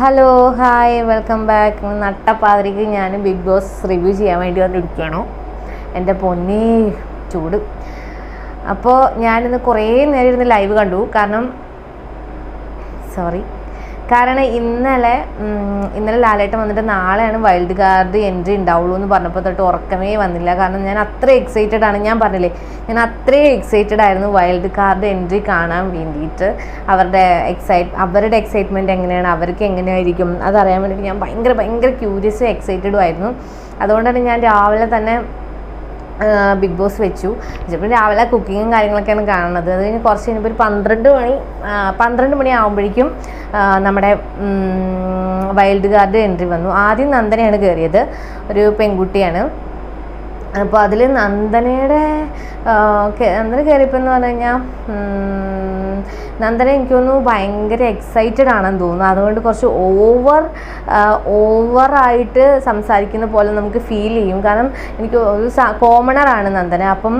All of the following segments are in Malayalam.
ഹലോ ഹായ് വെൽക്കം ബാക്ക് നട്ടപ്പാതിരിക്ക് ഞാൻ ബിഗ് ബോസ് റിവ്യൂ ചെയ്യാൻ വേണ്ടി വന്നിരിക്കുകയാണോ. എന്റെ പൊന്നി ചൂട്. അപ്പോൾ ഞാനിന്ന് കുറേ നേരം ഇരുന്ന് ലൈവ് കണ്ടു. കാരണം സോറി കാരണം ഇന്നലെ ഇന്നലെ ലാലേട്ടൻ വന്നിട്ട് നാളെയാണ് വൈൽഡ് കാർഡ് എൻട്രി ഉണ്ടാവുള്ളൂ എന്ന് പറഞ്ഞപ്പോൾ തൊട്ട് ഉറക്കമേ വന്നില്ല. കാരണം ഞാൻ അത്ര എക്സൈറ്റഡ് ആണ്. ഞാൻ പറഞ്ഞില്ലേ ഞാൻ അത്രയും എക്സൈറ്റഡ് ആയിരുന്നു വൈൽഡ് കാർഡ് എൻട്രി കാണാൻ വേണ്ടിയിട്ട്. അവരുടെ എക്സൈറ്റ് അവരുടെ എക്സൈറ്റ്മെന്റ് എങ്ങനെയാണ് അവർക്ക് എങ്ങനെയായിരിക്കും അതറിയാൻ വേണ്ടിയിട്ട് ഞാൻ ഭയങ്കര ഭയങ്കര ക്യൂരിയസും എക്സൈറ്റഡും ആയിരുന്നു. അതുകൊണ്ടാണ് ഞാൻ രാവിലെ തന്നെ ബിഗ് ബോസ് വെച്ചു. ചിലപ്പോൾ രാവിലെ കുക്കിങ്ങും കാര്യങ്ങളൊക്കെയാണ് കാണുന്നത്. അത് കഴിഞ്ഞ് കുറച്ച് കഴിഞ്ഞപ്പോൾ ഒരു പന്ത്രണ്ട് മണി പന്ത്രണ്ട് മണി ആകുമ്പോഴേക്കും നമ്മുടെ വൈൽഡ് ഗാർഡ് എൻട്രി വന്നു. ആദ്യം നന്ദനയാണ് കയറിയത്. ഒരു പെൺകുട്ടിയാണ്. അപ്പോൾ അതിൽ നന്ദനയുടെ നന്ദന കയറിയപ്പോൾ എന്ന് പറഞ്ഞു കഴിഞ്ഞാൽ നന്ദന എനിക്ക് തോന്നുന്നു ഭയങ്കര എക്സൈറ്റഡ് ആണെന്ന് തോന്നുന്നു. അതുകൊണ്ട് കുറച്ച് ഓവർ ഓവറായിട്ട് സംസാരിക്കുന്ന പോലെ നമുക്ക് ഫീൽ ചെയ്യും. കാരണം എനിക്ക് ഒരു കോമണറാണ് നന്ദന. അപ്പം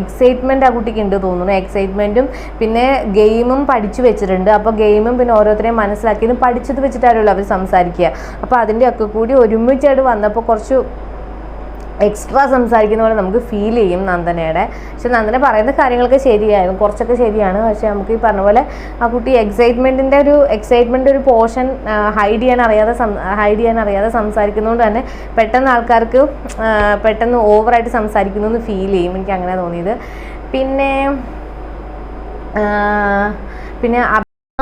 എക്സൈറ്റ്മെന്റ് ആ കുട്ടിക്ക് ഉണ്ട് തോന്നുന്നു. എക്സൈറ്റ്മെന്റും പിന്നെ ഗെയിമും പഠിച്ചു വെച്ചിട്ടുണ്ട്. അപ്പോൾ ഗെയിമും പിന്നെ ഓരോരുത്തരെയും മനസ്സിലാക്കിയതും പഠിച്ചത് വെച്ചിട്ടാണല്ലോ അവർ സംസാരിക്കുക. അപ്പോൾ അതിന്റെയൊക്കെ കൂടി ഒരുമിച്ചായിട്ട് വന്നപ്പോൾ കുറച്ച് എക്സ്ട്രാ സംസാരിക്കുന്ന പോലെ നമുക്ക് ഫീൽ ചെയ്യും നന്ദനയുടെ. പക്ഷെ നന്ദന പറയുന്ന കാര്യങ്ങളൊക്കെ ശരിയായിരുന്നു. കുറച്ചൊക്കെ ശരിയാണ്. പക്ഷെ നമുക്ക് ഈ പറഞ്ഞ പോലെ ആ കുട്ടി എക്സൈറ്റ്മെന്റിന്റെ ഒരു എക്സൈറ്റ്മെന്റ് ഒരു പോർഷൻ ഹൈഡ് ചെയ്യാൻ അറിയാതെ ഹൈഡ് ചെയ്യാൻ അറിയാതെ സംസാരിക്കുന്നതുകൊണ്ട് തന്നെ പെട്ടെന്ന് ആൾക്കാർക്ക് പെട്ടെന്ന് ഓവറായിട്ട് സംസാരിക്കുന്നു എന്ന് ഫീൽ ചെയ്യും. എനിക്ക് അങ്ങനെ തോന്നിയത്. പിന്നെ പിന്നെ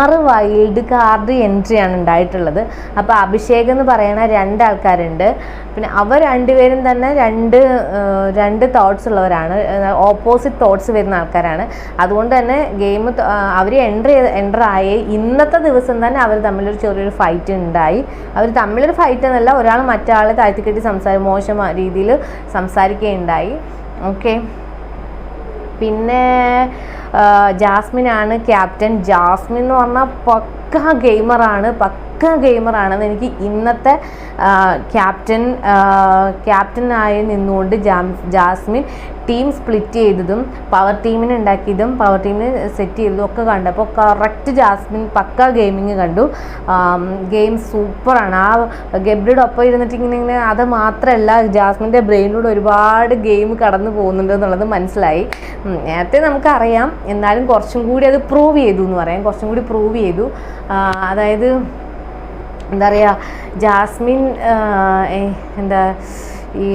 ആറ് വൈൽഡ് കാർഡ് എൻട്രിയാണ് ഉണ്ടായിട്ടുള്ളത്. അപ്പോൾ അഭിഷേക് എന്ന് പറയുന്ന രണ്ട് ആൾക്കാരുണ്ട് പിന്നെ അവർ രണ്ടുപേരും തന്നെ രണ്ട് രണ്ട് തോട്ട്സ് ഉള്ളവരാണ്. ഓപ്പോസിറ്റ് തോട്ട്സ് വരുന്ന ആൾക്കാരാണ്. അതുകൊണ്ട് തന്നെ ഗെയിം അവർ എന്റർ ചെയ്ത് എന്റർ ആയി ഇന്നത്തെ ദിവസം തന്നെ അവർ തമ്മിലൊരു ചെറിയൊരു ഫൈറ്റ് ഉണ്ടായി. അവർ തമ്മിലൊരു ഫൈറ്റ് എന്നല്ല ഒരാൾ മറ്റാളെ താഴ്ത്തിക്കെട്ടി സംസാരി മോശം രീതിയിൽ സംസാരിക്കുകയുണ്ടായി. ഓക്കെ പിന്നെ ജാസ്മിനാണ് ക്യാപ്റ്റൻ. ജാസ്മിൻ എന്ന് പറഞ്ഞാൽ പക്ക ഗെയിമറാണ് പക്ക ഗെയിമറാണെന്ന് എനിക്ക് ഇന്നത്തെ ക്യാപ്റ്റൻ ക്യാപ്റ്റനായി നിന്നുകൊണ്ട് ജാസ്മിൻ ടീം സ്പ്ലിറ്റ് ചെയ്തതും പവർ ടീമിന് ഉണ്ടാക്കിയതും പവർ ടീമിന് സെറ്റ് ചെയ്തതും ഒക്കെ കണ്ടപ്പോൾ കറക്റ്റ് ജാസ്മിൻ പക്ക ഗെയിമിങ് കണ്ടു. ഗെയിം സൂപ്പറാണ്. ആ ഗബ്രിയുടെ ഒപ്പം ഇരുന്നിട്ട് ഇങ്ങനെ ഇങ്ങനെ അത് മാത്രമല്ല ജാസ്മിന്റെ ബ്രെയിനിലൂടെ ഒരുപാട് ഗെയിം കടന്നു പോകുന്നുണ്ട് എന്നുള്ളത് മനസ്സിലായി. നേരത്തെ നമുക്കറിയാം. എന്നാലും കുറച്ചും കൂടി അത് പ്രൂവ് ചെയ്തു എന്ന് പറയാം. കുറച്ചും കൂടി പ്രൂവ് ചെയ്തു. അതായത് എന്താ പറയുക ജാസ്മിൻ എന്താ ഈ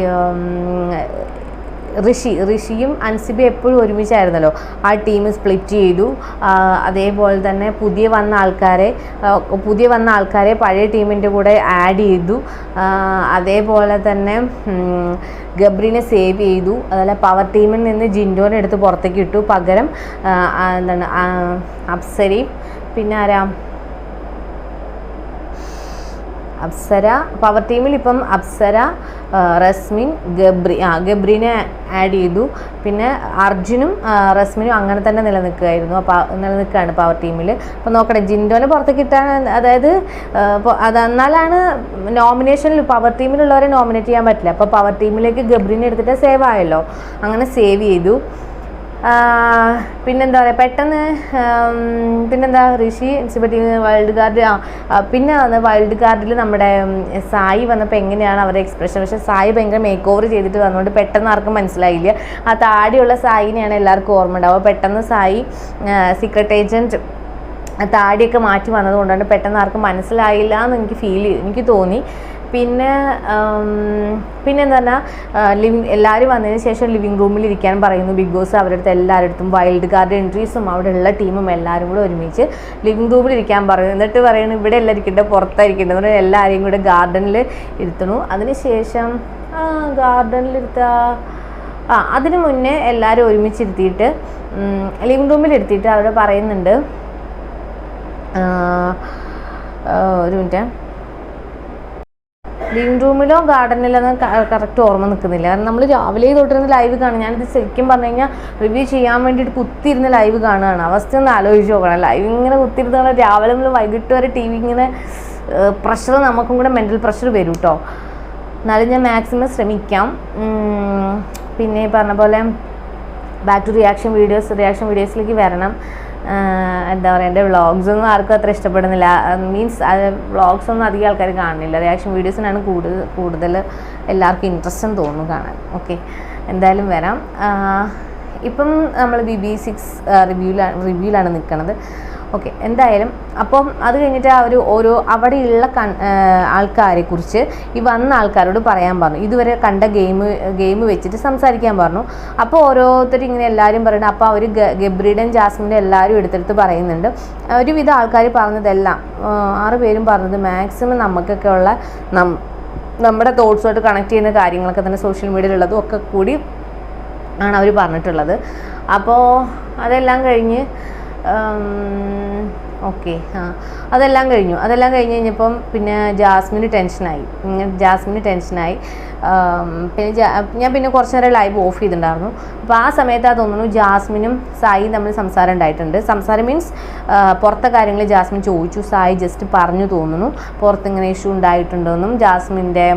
ഋഷി ഋഷിയും അൻസിബി എപ്പോഴും ഒരുമിച്ചായിരുന്നല്ലോ. ആ ടീം സ്പ്ലിറ്റ് ചെയ്തു. അതേപോലെ തന്നെ പുതിയ വന്ന ആൾക്കാരെ പുതിയ വന്ന ആൾക്കാരെ പഴയ ടീമിന്റെ കൂടെ ആഡ് ചെയ്തു. അതേപോലെ തന്നെ ഗബ്രീനെ സേവ് ചെയ്തു. അതുപോലെ പവർ ടീമിൽ നിന്ന് ജിൻഡോനെ എടുത്ത് പുറത്തേക്ക് ഇട്ടു. പകരം എന്താണ് അപ്സരി അപ്സരയും പിന്നെ ആരാ അപ്സര. പവർ ടീമിൽ ഇപ്പം അപ്സര റസ്മിൻ ഗബ്രി ആ ഗബ്രിനെ ആഡ് ചെയ്തു. പിന്നെ അർജുനും റസ്മിനും അങ്ങനെ തന്നെ നിലനിൽക്കുകയായിരുന്നു. അപ്പോൾ നിലനിൽക്കുകയാണ് പവർ ടീമിൽ അപ്പോൾ നോക്കണേ ജിൻഡോനെ പുറത്തേക്ക് കിട്ടാൻ അതായത് അത് എന്നാലാണ് നോമിനേഷനിൽ പവർ ടീമിലുള്ളവരെ നോമിനേറ്റ് ചെയ്യാൻ പറ്റില്ല. അപ്പോൾ പവർ ടീമിലേക്ക് ഗബ്രിനെ എടുത്തിട്ട് സേവ് ആയല്ലോ. അങ്ങനെ സേവ് ചെയ്തു. പിന്നെന്താ പറയുക പെട്ടെന്ന് പിന്നെന്താ ഋഷി എൻസിബട്ടി വൈൽഡ് കാർഡ് ആ പിന്നെ വന്ന് വൈൽഡ് കാർഡിൽ നമ്മുടെ സായി വന്നപ്പോൾ എങ്ങനെയാണ് അവരുടെ എക്സ്പ്രഷൻ? പക്ഷേ സായി ഭയങ്കര മേക്ക് ഓവർ ചെയ്തിട്ട് വന്നുകൊണ്ട് പെട്ടെന്ന് ആർക്കും മനസ്സിലായില്ല. ആ താടിയുള്ള സായിനെയാണ് എല്ലാവർക്കും ഓർമ്മ ഉണ്ടാവുക പെട്ടെന്ന് സായി സീക്രട്ട് ഏജന്റ് താടിയൊക്കെ മാറ്റി വന്നതുകൊണ്ടാണ് പെട്ടെന്ന് ആർക്കും മനസ്സിലായില്ല എന്ന് എനിക്ക് ഫീൽ എനിക്ക് തോന്നി. പിന്നെ ഉം, പിന്നെ എന്താ പറഞ്ഞാൽ ലിവിങ് എല്ലാവരും വന്നതിന് ശേഷം ലിവിങ് റൂമിൽ ഇരിക്കാൻ പറയുന്നു. ബിഗ് ബോസ് അവരുടെ അടുത്ത് എല്ലാവരുടെ വൈൽഡ് കാർഡ് എൻട്രീസും അവിടെ ഉള്ള ടീമും എല്ലാവരും കൂടെ ഒരുമിച്ച് ലിവിങ് റൂമിൽ ഇരിക്കാൻ പറയുന്നു. എന്നിട്ട് പറയുന്നു ഇവിടെ എല്ലാം ഇരിക്കേണ്ട പുറത്തായിരിക്കേണ്ടത്. എന്ന് പറഞ്ഞ് എല്ലാവരെയും കൂടെ ഗാർഡനിൽ ഇരുത്തണു. അതിനുശേഷം ഗാർഡനിൽ ഇരുത്താ ആ അതിന് മുന്നേ എല്ലാവരും ഒരുമിച്ചിരുത്തിയിട്ട് ലിവിങ് റൂമിൽ ഇരുത്തിയിട്ട് അവിടെ പറയുന്നുണ്ട് ഒരു മിനിറ്റ്. ലിവിങ് റൂമിലോ ഗാർഡനിലോ കറക്റ്റ് ഓർമ്മ നിൽക്കുന്നില്ല കാരണം നമ്മൾ രാവിലെ തൊട്ടിരുന്ന് ലൈവ് കാണും. ഞാനിത് ശരിക്കും പറഞ്ഞു കഴിഞ്ഞാൽ റിവ്യൂ ചെയ്യാൻ വേണ്ടിയിട്ട് കുത്തിയിരുന്ന് ലൈവ് കാണുകയാണ് അവസ്ഥ ഒന്ന് ആലോചിച്ച് നോക്കണം. ലൈവ് ഇങ്ങനെ കുത്തിയിരുന്ന് രാവിലെ മുതൽ വൈകിട്ട് വരെ ടി വി ഇങ്ങനെ പ്രഷർ നമുക്കും കൂടെ മെന്റൽ പ്രഷർ വരും കേട്ടോ എന്നാലും ഞാൻ മാക്സിമം ശ്രമിക്കാം. പിന്നെ ഈ പറഞ്ഞ പോലെ back to reaction videos reaction വീഡിയോസിലേക്ക് വരണം. എന്താ പറയുക എന്റെ വ്ളോഗ്സ് ഒന്നും ആർക്കും അത്ര ഇഷ്ടപ്പെടുന്നില്ല. മീൻസ് വ്ളോഗ്സ് ഒന്നും അധികം ആൾക്കാർ കാണുന്നില്ല. റിയാക്ഷൻ വീഡിയോസിനാണ് കൂടുതൽ കൂടുതൽ എല്ലാവർക്കും ഇൻട്രസ്റ്റ് തോന്നുന്നു കാണാൻ. ഓക്കെ എന്തായാലും വരാം. ഇപ്പം നമ്മൾ ബി ബി സിക്സ് റിവ്യൂലാണ് റിവ്യൂലാണ് നിൽക്കുന്നത് ഓക്കെ എന്തായാലും അപ്പം അത് കഴിഞ്ഞിട്ട് ഒരു ഓരോ അവിടെയുള്ള കൺ ആൾക്കാരെ കുറിച്ച് ഈ വന്ന ആൾക്കാരോട് പറയാൻ പറഞ്ഞു. ഇതുവരെ കണ്ട ഗെയിം ഗെയിം വെച്ചിട്ട് സംസാരിക്കാൻ പറഞ്ഞു. അപ്പോൾ ഓരോരുത്തർ ഇങ്ങനെ എല്ലാവരും പറയുന്നത് അപ്പോൾ അവർ ഗബ്രീഡൻ ജാസ്മിന്റെ എല്ലാവരും എടുത്തെടുത്ത് പറയുന്നുണ്ട്. ഒരുവിധം ആൾക്കാർ പറഞ്ഞതെല്ലാം ആറ് പേരും പറഞ്ഞത് മാക്സിമം നമുക്കൊക്കെ ഉള്ള നമ്മുടെ തോട്ട്സുമായിട്ട് കണക്ട് ചെയ്യുന്ന കാര്യങ്ങളൊക്കെ തന്നെ സോഷ്യൽ മീഡിയയിലുള്ളതും ഒക്കെ കൂടി ആണ് അവർ പറഞ്ഞിട്ടുള്ളത്. അപ്പോൾ അതെല്ലാം കഴിഞ്ഞ് ഓക്കെ ആ. അതെല്ലാം കഴിഞ്ഞു. അതെല്ലാം കഴിഞ്ഞ് കഴിഞ്ഞപ്പം പിന്നെ ജാസ്മിന് ടെൻഷനായി. ജാസ്മിന് ടെൻഷനായി. പിന്നെ ഞാൻ പിന്നെ കുറച്ച് നേരം ലൈവ് ഓഫ് ചെയ്തിട്ടുണ്ടായിരുന്നു. അപ്പോൾ ആ സമയത്ത് അത് തോന്നുന്നു ജാസ്മിനും സായി തമ്മിൽ സംസാരം ഉണ്ടായിട്ടുണ്ട്. സംസാരം മീൻസ് പുറത്തെ കാര്യങ്ങൾ ജാസ്മിൻ ചോദിച്ചു. സായി ജസ്റ്റ് പറഞ്ഞു തോന്നുന്നു. പുറത്ത് ഇങ്ങനെ ഇഷ്യൂ ഉണ്ടായിട്ടുണ്ടെന്നും ജാസ്മിന്റെ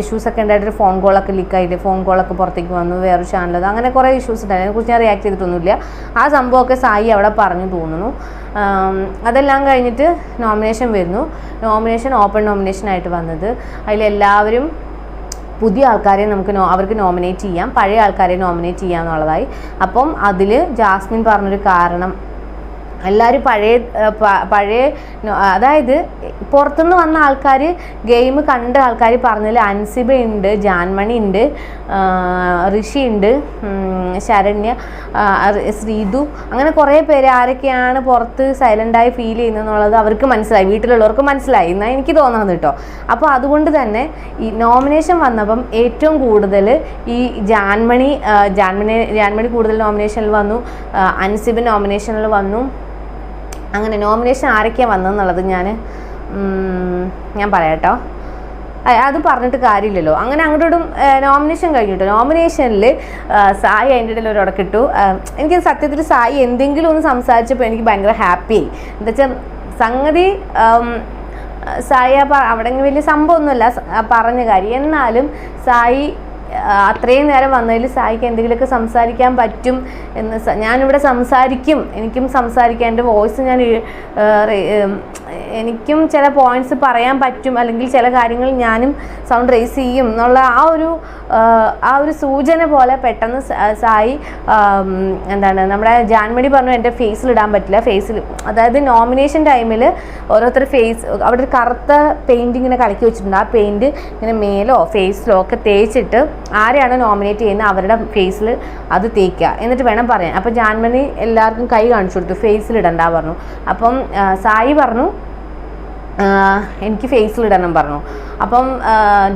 ഇഷ്യൂസ് ഒക്കെ ഉണ്ടായിട്ട് ഫോൺ കോളൊക്കെ ലീക്കായിട്ട് ഫോൺ കോളൊക്കെ പുറത്തേക്ക് വന്നു വേറൊരു ചാനൽ അങ്ങനെ കുറേ ഇഷ്യൂസ് ഉണ്ടായിരുന്നു അതിനെക്കുറിച്ച് ഞാൻ റിയാക്ട് ചെയ്തിട്ടൊന്നുമില്ല. ആ സംഭവമൊക്കെ സായി അവിടെ പറഞ്ഞു തോന്നുന്നു. അതെല്ലാം കഴിഞ്ഞിട്ട് നോമിനേഷൻ വരുന്നു. നോമിനേഷൻ ഓപ്പൺ നോമിനേഷൻ ആയിട്ട് വന്നത്. അതിലെല്ലാവരും പുതിയ ആൾക്കാരെ നമുക്ക് അവർക്ക് നോമിനേറ്റ് ചെയ്യാം. പഴയ ആൾക്കാരെ നോമിനേറ്റ് ചെയ്യാം എന്നുള്ളതായി. അപ്പം അതിൽ ജാസ്മിൻ പറഞ്ഞൊരു കാരണം എല്ലാവരും പഴയ പഴയ അതായത് പുറത്തുനിന്ന് വന്ന ആൾക്കാർ ഗെയിം കണ്ട ആൾക്കാർ പറഞ്ഞതിൽ അൻസിബ ഉണ്ട് ജാൻമണി ഉണ്ട് ഋഷി ഉണ്ട് ശരണ്യ ശ്രീതു അങ്ങനെ കുറേ പേര് ആരൊക്കെയാണ് പുറത്ത് സൈലന്റായി ഫീൽ ചെയ്യുന്നതെന്നുള്ളത് അവർക്ക് മനസ്സിലായി വീട്ടിലുള്ളവർക്ക് മനസ്സിലായി എന്നാൽ എനിക്ക് തോന്നുന്നത് കേട്ടോ. അപ്പോൾ അതുകൊണ്ട് തന്നെ ഈ നോമിനേഷൻ വന്നപ്പം ഏറ്റവും കൂടുതൽ ഈ ജാൻമണി ജാൻമണി ജാൻമണി കൂടുതൽ നോമിനേഷനിൽ വന്നു അൻസിബ് നോമിനേഷനിൽ വന്നു അങ്ങനെ നോമിനേഷൻ ആരൊക്കെയാണ് വന്നതെന്നുള്ളത് ഞാൻ ഞാൻ പറയാട്ടോ. അത് പറഞ്ഞിട്ട് കാര്യമില്ലല്ലോ. അങ്ങനെ അങ്ങോട്ടും നോമിനേഷൻ കഴിഞ്ഞിട്ടു? നോമിനേഷനിൽ സായി അതിന്റെ ഇടയിൽ ഒരു ഉടക്കിട്ടു എനിക്ക് സത്യത്തിൽ സായി എന്തെങ്കിലും ഒന്ന് സംസാരിച്ചപ്പോൾ എനിക്ക് ഭയങ്കര ഹാപ്പിയായി എന്താ വെച്ചാൽ സംഗതി സായി അവിടെ വലിയ സംഭവമൊന്നുമല്ല പറഞ്ഞ കാര്യം. എന്നാലും സായി അത്രയും നേരം വന്നതിൽ സായിക്ക് എന്തെങ്കിലുമൊക്കെ സംസാരിക്കാൻ പറ്റും എന്ന് ഞാനിവിടെ സംസാരിക്കും. എനിക്കും സംസാരിക്കാൻ എന്റെ വോയിസ് ഞാൻ എനിക്കും ചില പോയിന്റ്സ് പറയാൻ പറ്റും. അല്ലെങ്കിൽ ചില കാര്യങ്ങൾ ഞാനും സൗണ്ട് റേസ് ചെയ്യും എന്നുള്ള ആ ഒരു ആ, ഒരു സൂചന പോലെ പെട്ടെന്ന് സായി എന്താണ് നമ്മുടെ ജാൻമണി പറഞ്ഞു എന്റെ ഫേസിൽ ഇടാൻ പറ്റില്ല. ഫേസിൽ അതായത് നോമിനേഷൻ ടൈമിൽ ഓരോരുത്തർ ഫേസ് അവിടെ ഒരു കറുത്ത പെയിന്റ് കലക്കി വെച്ചിട്ടുണ്ട്. ആ പെയിന്റ് ഇങ്ങനെ മേലോ ഫേസിലോ ഒക്കെ തേച്ചിട്ട് ആരെയാണോ നോമിനേറ്റ് ചെയ്യുന്നത് അവരുടെ ഫേസിൽ അത് തേക്കുക. എന്നിട്ട് വേണം പറയാൻ. അപ്പോൾ ജാൻമണി എല്ലാവർക്കും കൈ കാണിച്ചു കൊടുത്തു. ഫേസിൽ ഇടണ്ട പറഞ്ഞു. അപ്പം സായി പറഞ്ഞു എനിക്ക് ഫേസിൽ ഇടണം പറഞ്ഞു. അപ്പം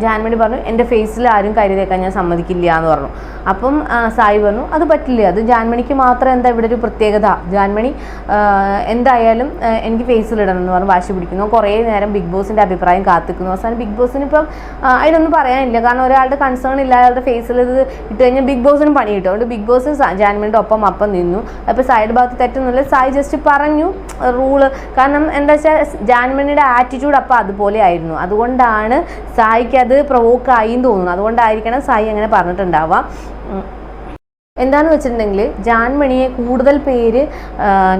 ജാൻമണി പറഞ്ഞു എന്റെ ഫേസിൽ ആരും കരി തേക്കാൻ ഞാൻ സമ്മതിക്കില്ല എന്ന് പറഞ്ഞു. അപ്പം സായി പറഞ്ഞു അത് പറ്റില്ല. അത് ജാൻമണിക്ക് മാത്രം എന്താ ഇവിടെ ഒരു പ്രത്യേകത? ജാൻമണി എന്തായാലും എനിക്ക് ഫേസിൽ ഇടണം എന്ന് പറഞ്ഞു വാശി പിടിക്കുന്നു. കുറേ നേരം ബിഗ് ബോസിന്റെ അഭിപ്രായം കാത്തിക്കുന്നു. അവസാനം ബിഗ് ബോസിന് ഇപ്പം അതിനൊന്നും പറയാനില്ല. കാരണം ഒരാളുടെ കൺസേൺ ഇല്ല അയാളുടെ ഫേസിൽ ഇത് ഇട്ട് കഴിഞ്ഞാൽ ബിഗ് ബോസിന് പണി കിട്ടും. അതുകൊണ്ട് ബിഗ് ബോസ് ജാൻമണിയുടെ ഒപ്പം അപ്പം നിന്നു. അപ്പോൾ സായിയുടെ ഭാഗത്ത് തെറ്റൊന്നുമില്ല. സായി ജസ്റ്റ് പറഞ്ഞു റൂൾ. കാരണം എന്താ വെച്ചാൽ ജാൻമണിയുടെ ആറ്റിറ്റ്യൂഡ് അപ്പോൾ അതുപോലെ ആയിരുന്നു. അതുകൊണ്ടാണ് സായിക്ക് അത് പ്രൊവോക്ക് ആയി എന്ന് തോന്നുന്നു. അതുകൊണ്ടായിരിക്കണം സായി അങ്ങനെ പറഞ്ഞിട്ടുണ്ടാവാം ഉം. എന്താണെന്ന് വെച്ചിട്ടുണ്ടെങ്കിൽ ജാൻമണിയെ കൂടുതൽ പേര്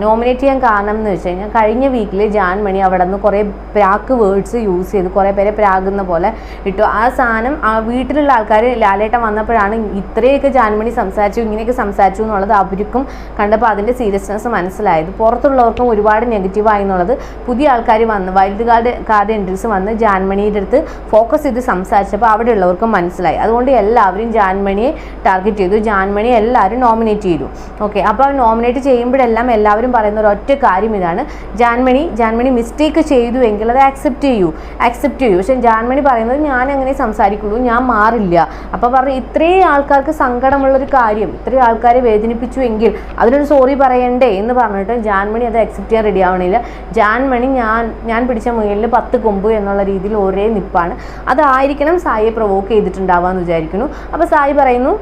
നോമിനേറ്റ് ചെയ്യാൻ കാരണം എന്ന് വെച്ച് കഴിഞ്ഞാൽ കഴിഞ്ഞ വീക്കിൽ ജാൻമണി അവിടെ നിന്ന് കുറേ പ്രാക്ക് വേർഡ്സ് യൂസ് ചെയ്ത് കുറേ പേരെ പ്രാകുന്ന പോലെ ഇട്ടു. ആ സാധനം ആ വീട്ടിലുള്ള ആൾക്കാർ ലാലേട്ടൻ വന്നപ്പോഴാണ് ഇത്രയൊക്കെ ജാൻമണി സംസാരിച്ചു ഇങ്ങനെയൊക്കെ സംസാരിച്ചു എന്നുള്ളത് അവർക്കും കണ്ടപ്പോൾ അതിന്റെ സീരിയസ്നെസ് മനസ്സിലായത്. പുറത്തുള്ളവർക്കും ഒരുപാട് നെഗറ്റീവായി എന്നുള്ളത് പുതിയ ആൾക്കാർ വന്ന് വൈൽഡ് കാർഡ് കാർഡ് എൻട്രീസ് വന്ന് ജാൻമണിയുടെ അടുത്ത് ഫോക്കസ് ചെയ്ത് സംസാരിച്ചപ്പോൾ അവിടെയുള്ളവർക്കും മനസ്സിലായി. അതുകൊണ്ട് എല്ലാവരും ജാൻമണിയെ ടാർഗറ്റ് ചെയ്തു. ജാൻമണി എല്ലാവരും നോമിനേറ്റ് ചെയ്തു. ഓക്കെ അപ്പോൾ നോമിനേറ്റ് ചെയ്യുമ്പോഴെല്ലാം എല്ലാവരും പറയുന്ന ഒരു ഒറ്റ കാര്യം ഇതാണ്. ജാൻമണി ജാൻമണി മിസ്റ്റേക്ക് ചെയ്തു എങ്കിൽ അത് ആക്സെപ്റ്റ് ചെയ്യൂ. ആക്സെപ്റ്റ് ചെയ്യൂ. പക്ഷേ ജാൻമണി പറയുന്നത് ഞാൻ അങ്ങനെ സംസാരിക്കുള്ളൂ ഞാൻ മാറില്ല. അപ്പോൾ പറഞ്ഞു ഇത്രയും ആൾക്കാർക്ക് സങ്കടമുള്ളൊരു കാര്യം ഇത്രയും ആൾക്കാരെ വേദനിപ്പിച്ചു എങ്കിൽ അതിനൊരു സോറി പറയണ്ടേ എന്ന് പറഞ്ഞിട്ട് ജാൻമണി അത് അക്സെപ്റ്റ് ചെയ്യാൻ റെഡി ആവണില്ല. ജാൻമണി ഞാൻ ഞാൻ പിടിച്ച മുയലിൽ പത്ത് കൊമ്പ് എന്നുള്ള രീതിയിൽ ഒരേ നിപ്പാണ്. അതായിരിക്കണം സായിയെ പ്രൊവോക്ക് ചെയ്തിട്ടുണ്ടാവാന്ന് വിചാരിക്കുന്നു. അപ്പോൾ സായി പറയുന്നു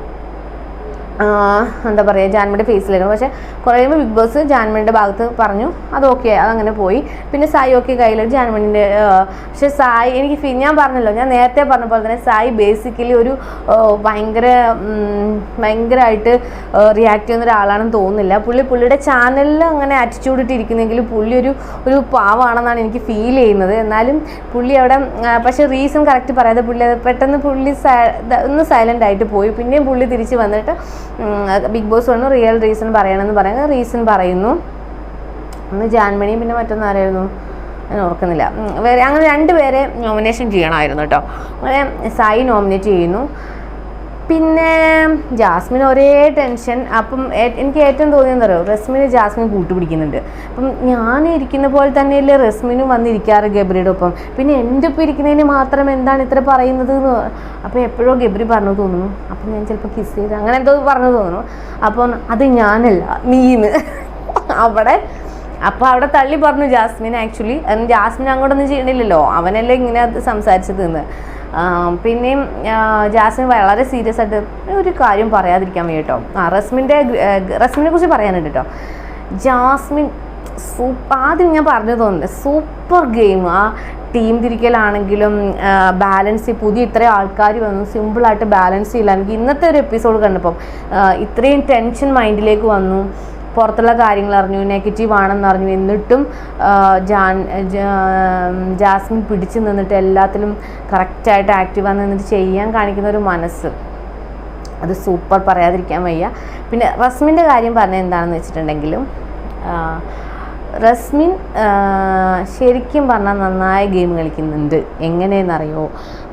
എന്താ പറയുക ജാൻമണിയുടെ ഫേസിലേക്ക് പക്ഷേ കുറേ കഴിയുമ്പോൾ ബിഗ് ബോസ് ജാൻമണിയുടെ ഭാഗത്ത് പറഞ്ഞു അത് ഓക്കെ അതങ്ങനെ പോയി. പിന്നെ സായി ഓക്കെ കയ്യിൽ ജാൻമണിന്റെ പക്ഷേ സായി എനിക്ക് ഞാൻ പറഞ്ഞല്ലോ ഞാൻ നേരത്തെ പറഞ്ഞ പോലെ തന്നെ സായി ബേസിക്കലി ഒരു ഭയങ്കര ഭയങ്കരമായിട്ട് റിയാക്ട് ചെയ്യുന്ന ഒരാളാണെന്ന് തോന്നുന്നില്ല. പുള്ളി പുള്ളിയുടെ ചാനലിൽ അങ്ങനെ ആറ്റിറ്റ്യൂഡ് ഇട്ടിരിക്കുന്നെങ്കിൽ പുള്ളി ഒരു ഒരു പാവാണെന്നാണ് എനിക്ക് ഫീൽ ചെയ്യുന്നത്. എന്നാലും പുള്ളി അവിടെ പക്ഷേ റീസൺ കറക്റ്റ് പറയാതെ പുള്ളി പെട്ടെന്ന് പുള്ളി ഒന്ന് സൈലന്റ് ആയിട്ട് പോയി. പിന്നെയും പുള്ളി തിരിച്ച് വന്നിട്ട് ബിഗ് ബോസ് പറഞ്ഞു റിയൽ റീസൺ പറയണമെന്ന് പറയുന്നത് റീസൺ പറയുന്നു. ഒന്ന് ജാൻമണിയും പിന്നെ മറ്റൊന്നാരായിരുന്നു? ഞാൻ ഓർക്കുന്നില്ല. വേറെ അങ്ങനെ രണ്ടുപേരെ നോമിനേഷൻ ചെയ്യണമായിരുന്നു കേട്ടോ. അങ്ങനെ സായി നോമിനേറ്റ് ചെയ്യുന്നു. പിന്നെ ജാസ്മിൻ ഒരേ ടെൻഷൻ. അപ്പം എനിക്ക് ഏറ്റവും തോന്നിയെന്ന് പറയുമോ റസ്മിന് ജാസ്മിൻ കൂട്ടുപിടിക്കുന്നുണ്ട്. അപ്പം ഞാൻ ഇരിക്കുന്ന പോലെ തന്നെയല്ലേ റസ്മിനും വന്നിരിക്കാറ് ഗബ്രിയുടെ ഒപ്പം. പിന്നെ എന്റെ ഒപ്പം ഇരിക്കുന്നതിന് മാത്രം എന്താണ് ഇത്ര പറയുന്നത് എന്ന് അപ്പോൾ എപ്പോഴോ ഗബ്രി പറഞ്ഞു തോന്നുന്നു. അപ്പം ഞാൻ ചിലപ്പോൾ കിസ് ചെയ്ത് അങ്ങനെ എന്തോ പറഞ്ഞു തോന്നുന്നു. അപ്പം അത് ഞാനല്ല നീന്ന്. അവിടെ അപ്പോൾ അവിടെ തള്ളി പറഞ്ഞു ജാസ്മിൻ ആക്ച്വലി. ജാസ്മിൻ അങ്ങോട്ടൊന്നും ചെയ്യണില്ലല്ലോ. അവനല്ലേ ഇങ്ങനെ അത് സംസാരിച്ചത് എന്ന് പിന്നെയും ജാസ്മിൻ വളരെ സീരിയസ് ആയിട്ട് ഒരു കാര്യം പറയാതിരിക്കാൻ വയ്യ കേട്ടോ ആ റസ്മിന്റെ റസ്മിനെ കുറിച്ച് പറയാനുണ്ട് കേട്ടോ ജാസ്മിൻ സൂപ്പർ ആദ്യം ഞാൻ പറഞ്ഞു തോന്നുന്നത് സൂപ്പർ ഗെയിം. ആ ടീം തിരിക്കലാണെങ്കിലും ബാലൻസ് പുതിയ ഇത്രയും ആൾക്കാർ വന്നു സിമ്പിളായിട്ട് ബാലൻസ് ചെയ്യില്ല എനിക്ക് ഇന്നത്തെ ഒരു എപ്പിസോഡ് കണ്ടപ്പം ഇത്രയും ടെൻഷൻ മൈൻഡിലേക്ക് വന്നു. പുറത്തുള്ള കാര്യങ്ങൾ അറിഞ്ഞു നെഗറ്റീവ് ആണെന്ന് അറിഞ്ഞു. എന്നിട്ടും ജാൻ ജാസ്മിൻ പിടിച്ചു നിന്നിട്ട് എല്ലാത്തിലും കറക്റ്റായിട്ട് ആക്റ്റീവായി നിന്നിട്ട് ചെയ്യാൻ കാണിക്കുന്ന ഒരു മനസ്സ്. അത് സൂപ്പർ പറയാതിരിക്കാൻ വയ്യ. പിന്നെ റസ്മിന്റെ കാര്യം പറഞ്ഞത് എന്താണെന്ന് വെച്ചിട്ടുണ്ടെങ്കിലും റസ്മിൻ ശരിക്കും പറഞ്ഞാൽ നന്നായി ഗെയിം കളിക്കുന്നുണ്ട്. എങ്ങനെയെന്നറിയോ?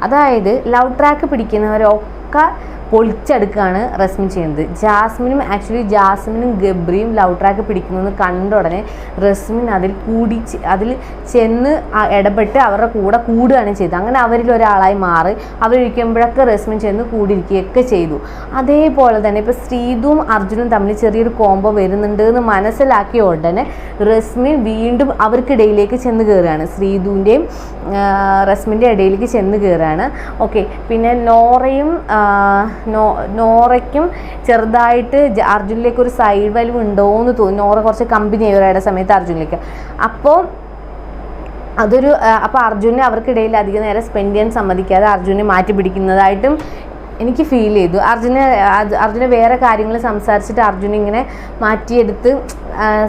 അതായത് ലവ് ട്രാക്ക് പിടിക്കുന്നവരൊക്കെ പൊളിച്ചെടുക്കുകയാണ് റസ്മിൻ ചെയ്യുന്നത്. ജാസ്മിനും ആക്ച്വലി ജാസ്മിനും ഗബ്രിയും ലവ് ട്രാക്ക് പിടിക്കുന്നത് കണ്ട ഉടനെ റസ്മിൻ അതിൽ കൂടി അതിൽ ചെന്ന് ഇടപെട്ട് അവരുടെ കൂടെ കൂടുകയാണ് ചെയ്തത്. അങ്ങനെ അവരിൽ ഒരാളായി മാറി അവരിരിക്കുമ്പോഴൊക്കെ റസ്മിൻ ചെന്ന് കൂടിയിരിക്കുകയൊക്കെ ചെയ്തു. അതേപോലെ തന്നെ ഇപ്പോൾ ശ്രീതും അർജുനും തമ്മിൽ ചെറിയൊരു കോംബോ വരുന്നുണ്ട് എന്ന് മനസ്സിലാക്കിയ ഉടനെ റസ്മിൻ വീണ്ടും അവർക്കിടയിലേക്ക് ചെന്ന് കയറുകയാണ് ശ്രീതുവിന്റെയും റസ്മിന്റെ ഇടയിലേക്ക് ചെന്ന് കയറുകയാണ് ഓക്കെ പിന്നെ നോറയും നോ നോറയ്ക്കും ചെറുതായിട്ട് അർജുനിലേക്ക് ഒരു സൈഡ് വലിവ് ഉണ്ടോ എന്ന് തോന്നി നോറ കുറച്ച് കമ്പനി ആയി സമയത്ത് അർജുനിലേക്ക്. അപ്പോൾ അതൊരു അപ്പോൾ അർജുനെ അവർക്കിടയിൽ അധികം നേരം സ്പെൻഡ് ചെയ്യാൻ സമ്മതിക്കാതെ അർജുനെ മാറ്റി പിടിക്കുന്നതായിട്ടും എനിക്ക് ഫീൽ ചെയ്തു. അർജുന അർജുന വേറെ കാര്യങ്ങൾ സംസാരിച്ചിട്ട് അർജുന ഇങ്ങനെ മാറ്റിയെടുത്ത്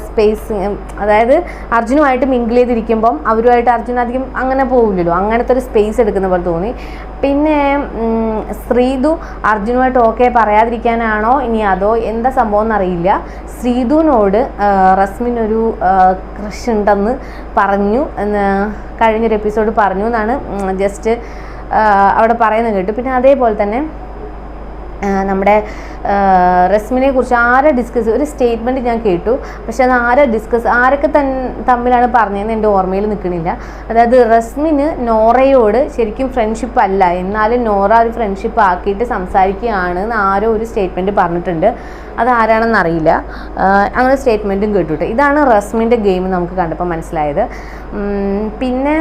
സ്പേസ് അതായത് അർജുനുമായിട്ട് മിങ്കിൾ ചെയ്തിരിക്കുമ്പം അവരുമായിട്ട് അർജുന അധികം അങ്ങനെ പോകില്ലല്ലോ അങ്ങനത്തെ ഒരു സ്പേസ് എടുക്കുന്ന പോലെ തോന്നി. പിന്നെ ശ്രീതു അർജുനുമായിട്ട് ഓക്കെ പറയാതിരിക്കാനാണോ ഇനി അതോ എന്താ സംഭവം എന്നറിയില്ല. ശ്രീതുവിനോട് റസ്മിനൊരു ക്രഷ് ഉണ്ടെന്ന് പറഞ്ഞു കഴിഞ്ഞൊരു എപ്പിസോഡ് പറഞ്ഞു എന്നാണ് ജസ്റ്റ് അവിടെ പറയുന്നത് കേട്ടു. പിന്നെ അതേപോലെ തന്നെ നമ്മുടെ റസ്മിനെ കുറിച്ച് ആരെ ഡിസ്കസ് ഒരു സ്റ്റേറ്റ്മെന്റ് ഞാൻ കേട്ടു. പക്ഷെ അത് ആരെ ഡിസ്കസ് ആരൊക്കെ തൻ തമ്മിലാണ് പറഞ്ഞതെന്ന് എന്റെ ഓർമ്മയിൽ നിൽക്കണില്ല. അതായത് റസ്മിന് നോറയോട് ശരിക്കും ഫ്രണ്ട്ഷിപ്പ് അല്ല. എന്നാലും നോറ ഒരു ഫ്രണ്ട്ഷിപ്പ് ആക്കിയിട്ട് സംസാരിക്കുകയാണ് എന്ന് ആരോ ഒരു സ്റ്റേറ്റ്മെന്റ് പറഞ്ഞിട്ടുണ്ട്. അത് ആരാണെന്ന് അറിയില്ല അങ്ങനെ സ്റ്റേറ്റ്മെന്റും കേട്ടു കേട്ടോ ഇതാണ് റസ്മിന്റെ ഗെയിം നമുക്ക് കണ്ടപ്പോൾ മനസ്സിലായത്. പിന്നെ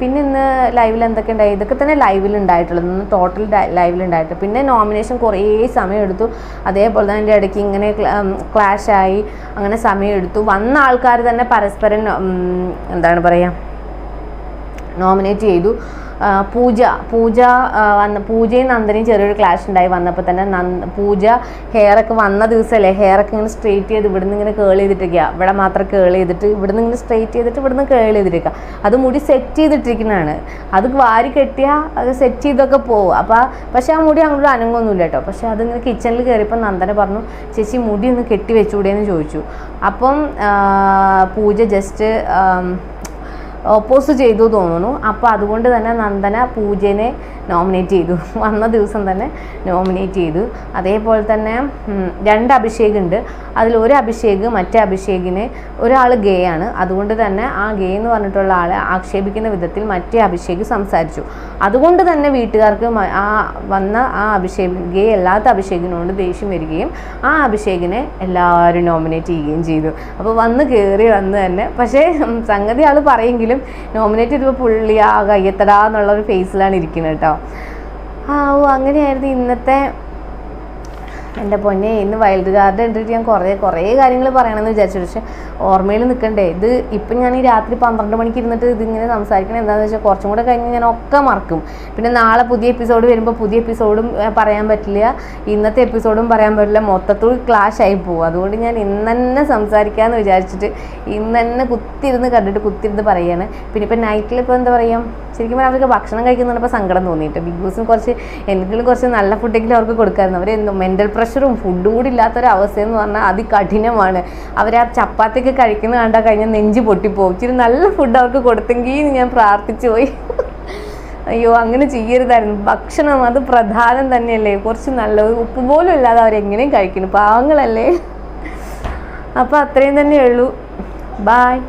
പിന്നെ ഇന്ന് ലൈവിൽ എന്തൊക്കെ ഉണ്ടായി? ഇതൊക്കെ തന്നെ ലൈവിൽ ഉണ്ടായിട്ടുള്ളത്. ഇന്ന് ടോട്ടൽ ലൈവിൽ ഉണ്ടായിട്ട്. പിന്നെ നോമിനേഷൻ കുറേ സമയം എടുത്തു. അതേപോലെ തന്നെ എന്റെ ഇടയ്ക്ക് ഇങ്ങനെ ക്ലാഷ് ആയി. അങ്ങനെ സമയം എടുത്തു. വന്ന ആൾക്കാർ തന്നെ പരസ്പരം എന്താണ് പറയുക നോമിനേറ്റ് ചെയ്തു. പൂജ. പൂജ വന്ന പൂജയും നന്ദനയും ചെറിയൊരു ക്ലാഷ് ഉണ്ടായി. വന്നപ്പോൾ തന്നെ നന്ദ പൂജ ഹെയറൊക്കെ വന്ന ദിവസമല്ലേ ഹെയറൊക്കെ ഇങ്ങനെ സ്ട്രെയിറ്റ് ചെയ്ത് ഇവിടുന്ന് ഇങ്ങനെ കേൾ ചെയ്തിട്ടിരിക്കുക ഇവിടെ മാത്രം കേൾ ചെയ്തിട്ട് ഇവിടുന്ന് ഇങ്ങനെ സ്ട്രെയിറ്റ് ചെയ്തിട്ട് ഇവിടുന്ന് കേൾ ചെയ്തിരിക്കുക അത് മുടി സെറ്റ് ചെയ്തിട്ടിരിക്കുന്നതാണ്. അത് വാരി കെട്ടിയാൽ അത് സെറ്റ് ചെയ്തൊക്കെ പോകും അപ്പോൾ പക്ഷേ ആ മുടി അങ്ങോട്ട് അനങ്ങൊന്നുമില്ല കേട്ടോ. പക്ഷേ അതിങ്ങനെ കിച്ചണിൽ കയറിയപ്പോൾ നന്ദന പറഞ്ഞു ചേച്ചി മുടി ഒന്ന് കെട്ടി വെച്ചുകൂടെയെന്ന് ചോദിച്ചു. അപ്പം പൂജ ജസ്റ്റ് ഓപ്പോസ് ചെയ്തു തോന്നുന്നു. അപ്പോൾ അതുകൊണ്ട് തന്നെ നന്ദന പൂജനെ നോമിനേറ്റ് ചെയ്തു. വന്ന ദിവസം തന്നെ നോമിനേറ്റ് ചെയ്തു. അതേപോലെ തന്നെ രണ്ട് അഭിഷേക് ഉണ്ട് അതിൽ ഒരു അഭിഷേക് മറ്റേ അഭിഷേകിനെ ഒരാൾ ഗേ ആണ്. അതുകൊണ്ട് തന്നെ ആ ഗേ എന്ന് പറഞ്ഞിട്ടുള്ള ആളെ ആക്ഷേപിക്കുന്ന വിധത്തിൽ മറ്റേ അഭിഷേക് സംസാരിച്ചു. അതുകൊണ്ട് തന്നെ വീട്ടുകാർക്ക് ആ വന്ന ആ അഭിഷേക് ഗേ അല്ലാത്ത അഭിഷേകിനോട് ദേഷ്യം വരികയും ആ അഭിഷേകിനെ എല്ലാവരും നോമിനേറ്റ് ചെയ്യുകയും ചെയ്തു. അപ്പോൾ വന്ന് കയറി വന്ന് തന്നെ പക്ഷേ സംഗതി ആൾ പറയെങ്കിലും നോമിനേറ്റ് ചെയ്തപ്പോൾ പുള്ളി ആ കയ്യത്തടാ ഒരു ഫേസിലാണ് ഇരിക്കുന്നത് കേട്ടോ. ആ ഓ അങ്ങനെയായിരുന്നു ഇന്നത്തെ എന്റെ പൊന്നെ ഇന്ന് വൈൽഡ് ഗാർഡൻ കണ്ടിട്ട് ഞാൻ കുറേ കുറേ കാര്യങ്ങൾ പറയണമെന്ന് വിചാരിച്ചു. പക്ഷേ ഓർമ്മയിൽ നിൽക്കണ്ടേ ഇത് ഇപ്പം ഞാൻ ഈ രാത്രി പന്ത്രണ്ട് മണിക്ക് ഇരുന്നിട്ട് ഇതിങ്ങനെ സംസാരിക്കണം എന്താണെന്ന് വെച്ചാൽ കുറച്ചും കൂടെ കഴിഞ്ഞ് ഞാൻ ഒക്കെ മറക്കും. പിന്നെ നാളെ പുതിയ എപ്പിസോഡ് വരുമ്പോൾ പുതിയ എപ്പിസോഡും പറയാൻ പറ്റില്ല. ഇന്നത്തെ എപ്പിസോഡും പറയാൻ പറ്റില്ല. മൊത്തത്തിൽ ക്ലാഷ് ആയി പോകും അതുകൊണ്ട് ഞാൻ ഇന്ന് തന്നെ സംസാരിക്കാമെന്ന് വിചാരിച്ചിട്ട് ഇന്ന് തന്നെ കുത്തിരുന്ന് കണ്ടിട്ട് കുത്തിരുന്ന് പറയാണ്. പിന്നെ ഇപ്പം നൈറ്റിൽ ഇപ്പോൾ എന്താ പറയുക ശരിക്കും പറഞ്ഞാൽ അവർക്ക് ഭക്ഷണം കഴിക്കുന്നുണ്ടപ്പോൾ സങ്കടം തോന്നിയിട്ട് ബിഗ് ബോസിന് കുറച്ച് എന്തെങ്കിലും കുറച്ച് നല്ല ഫുഡെങ്കിലും അവർക്ക് കൊടുക്കാമായിരുന്നു അവർ മെന്റൽ പ്രഷറും ഫുഡും കൂടി ഇല്ലാത്തൊരവസ്ഥയെന്ന് പറഞ്ഞാൽ അതികഠിനമാണ്. അവർ ആ ചപ്പാത്തിയൊക്കെ കഴിക്കുന്ന കണ്ടാൽ കഴിഞ്ഞാൽ നെഞ്ച് പൊട്ടിപ്പോവും. ഇച്ചിരി നല്ല ഫുഡ് അവർക്ക് കൊടുത്തെങ്കിൽ ഞാൻ പ്രാർത്ഥിച്ചു പോയി. അയ്യോ അങ്ങനെ ചെയ്യരുതായിരുന്നു. ഭക്ഷണം അത് പ്രധാനം തന്നെയല്ലേ? കുറച്ച് നല്ല ഉപ്പ് പോലും ഇല്ലാതെ അവരെങ്ങനെയും കഴിക്കുന്നു. പാവങ്ങളല്ലേ? അപ്പോൾ അത്രയും തന്നെ ഉള്ളൂ. ബായ്